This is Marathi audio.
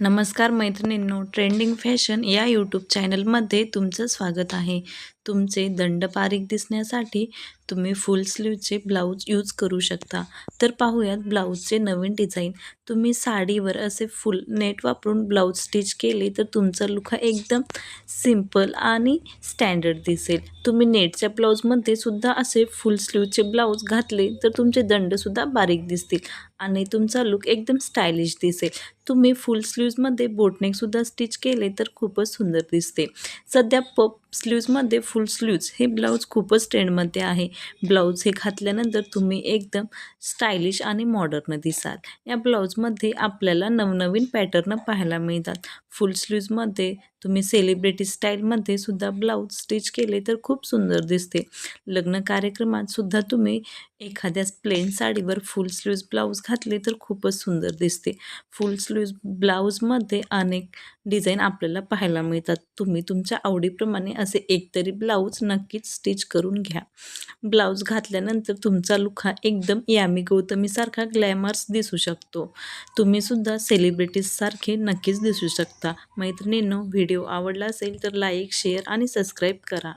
नमस्कार मैत्रिणींनो ट्रेंडिंग फॅशन या यूट्यूब चॅनलमध्ये तुमचं स्वागत आहे. तुमचे दंड बारीक दिसण्यासाठी तुम्ही फुल स्लीवचे ब्लाऊज यूज करू शकता. तर पाहूयात ब्लाऊजचे नवीन डिझाईन. तुम्ही साडीवर असे फुल नेट वापरून ब्लाऊज स्टिच केले तर तुमचा लुक हा एकदम सिंपल आणि स्टँडर्ड दिसेल. तुम्ही नेटच्या ब्लाऊजमध्ये सुद्धा असे फुल स्लीवचे ब्लाऊज घातले तर तुमचे दंडसुद्धा बारीक दिसतील आणि तुमचा लुक एकदम स्टायलिश दिसेल. तुम्ही फुल स्लीव्जमध्ये बोटनेकसुद्धा स्टिच केले तर खूपच सुंदर दिसते. सध्या पप स्लीव्जमध्ये फुल स्लीव्ज हे ब्लाऊज खूपच ट्रेंडमध्ये आहे. ब्लाऊज हे घातल्यानंतर तुम्ही एकदम स्टायलिश आणि मॉडर्न दिसाल. या ब्लाऊजमध्ये आपल्याला नवनवीन पॅटर्न पाहायला मिळतात. फुल स्लीव्जमध्ये तुम्ही सेलिब्रिटी स्टाईलमध्ये सुद्धा ब्लाऊज स्टिच केले तर खूप सुंदर दिसते. लग्न कार्यक्रमात सुद्धा तुम्ही एखाद्या प्लेन साडीवर फुल स्लीव्ज ब्लाऊज घातले तर खूपच सुंदर दिसते. फुल स्लीव्ज ब्लाऊजमध्ये अनेक डिझाईन आपल्याला पाहायला मिळतात. तुम्ही तुमच्या आवडीप्रमाणे असे एकतरी ब्लाऊज नक्कीच स्टिच करून घ्या. ब्लाऊज घातल्यानंतर तुमचा लुक हा एकदम यामी गौतमीसारखा ग्लॅमर्स दिसू शकतो. तुम्हीसुद्धा सेलिब्रिटीजसारखे नक्कीच दिसू शकता. मैत्रिणींनो व्हिडिओ आवडला असेल तर लाईक शेअर आणि सबस्क्राईब करा.